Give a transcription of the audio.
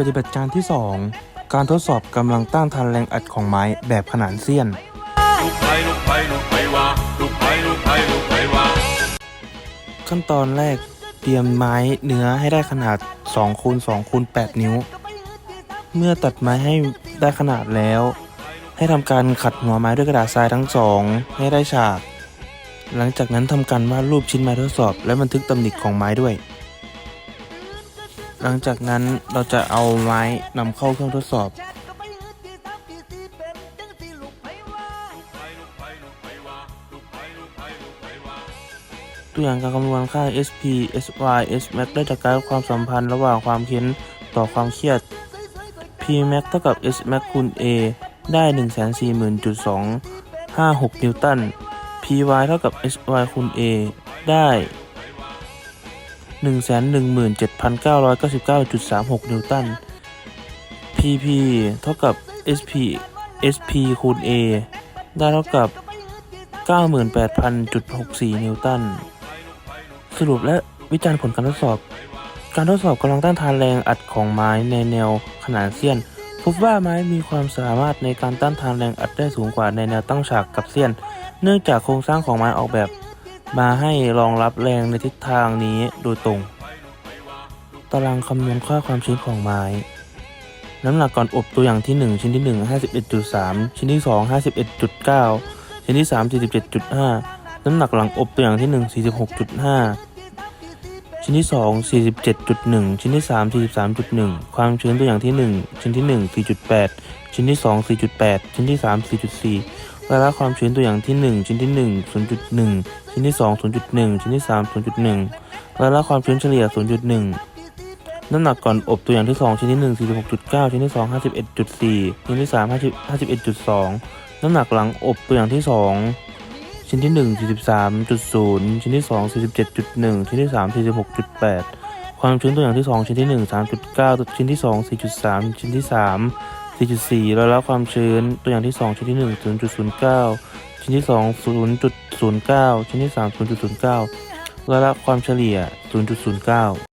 ปฏิบัติการที่ 2 การทดสอบกำลังต้านทานแรงอัดของไม้แบบขนานเสี้ยน ขั้นตอนแรกเตรียมไม้เนื้อให้ได้ขนาด2คูณ2คูณ8นิ้ว เมื่อตัดไม้ให้ได้ขนาดแล้ว ให้ทำการขัดหัวไม้ด้วยกระดาษทรายทั้งสองให้ได้ฉาก หลังจากนั้นทำการวาดรูปชิ้นไม้ทดสอบ และบันทึกตำหนิของไม้ด้วย หลังจากนั้นเราจะเอาไม้นำเข้าเครื่องทดสอบ ตัวอย่างการคำนวณค่า SP SY S max ได้จากการความสัมพันธ์ระหว่างความเค้นต่อความเครียด P max เท่ากับ S max คูณ A ได้ 1 4 0 0 0 2 5 6 นิวตัน PY เท่ากับ SY คูณ A ได้ 117,999.36 นิวตัน PP เท่ากับ SP SP คูณ A ได้เท่ากับ 98,000.64 นิวตัน สรุปและวิจารณ์ผลการทดสอบ การทดสอบกำลังต้านทานแรงอัดของไม้ในแนวขนานเสี้ยน พบว่าไม้มีความสามารถในการต้านทานแรงอัดได้สูงกว่าในแนวตั้งฉากกับเสี้ยน เนื่องจากโครงสร้างของไม้ออกแบบ มาให้รองรับแรงในทิศทางนี้โดยตรง ตารางคำนวณค่าความชื้นของไม้ น้ำหนักก่อนอบตัวอย่างที่ 1 ชิ้นที่ 1 51.3 ชิ้นที่ 2 51.9 ชิ้นที่ 3 47.5 น้ำหนักหลังอบตัวอย่างที่ 1 46.5 ชิ้นที่ 2 47.1 ชิ้นที่ 3 43.1 ความชื้นตัวอย่างที่ 1 ชิ้นที่ 1 4.8 ชิ้นที่ 2 4.8 ชิ้นที่ 3 4.4 รายละความชื้นตัวอย่างที่ 1 ชิ้นที่ 1 0.1 ชิ้นที่ 2 0.1 ชิ้นที่ 3 0.1รายละความชื้นเฉลี่ย 0.1 น้ำหนักก่อนอบตัวอย่างที่ 2 ชิ้นที่ 1 46.9 ชิ้นที่ 2 51.4 ชิ้นที่ 3 51.2 น้ำหนักหลังอบตัวอย่างที่ 2 ชิ้นที่ 1 43.0 ชิ้นที่ 2 47.1 ชิ้นที่ 3 46.8 ความชื้นตัวอย่างที่ 2 ชิ้นที่ 1 3.9 ชิ้นที่ 2 4.3 ชิ้นที่ 3 4.4ร้อยละความชื้น ตัวอย่างที่ 2 ชิ้นที่ 1 0.09 ชิ้นที่ 2 0.09 ชิ้นที่ 3 0.09ร้อยละความเฉลี่ย 0.09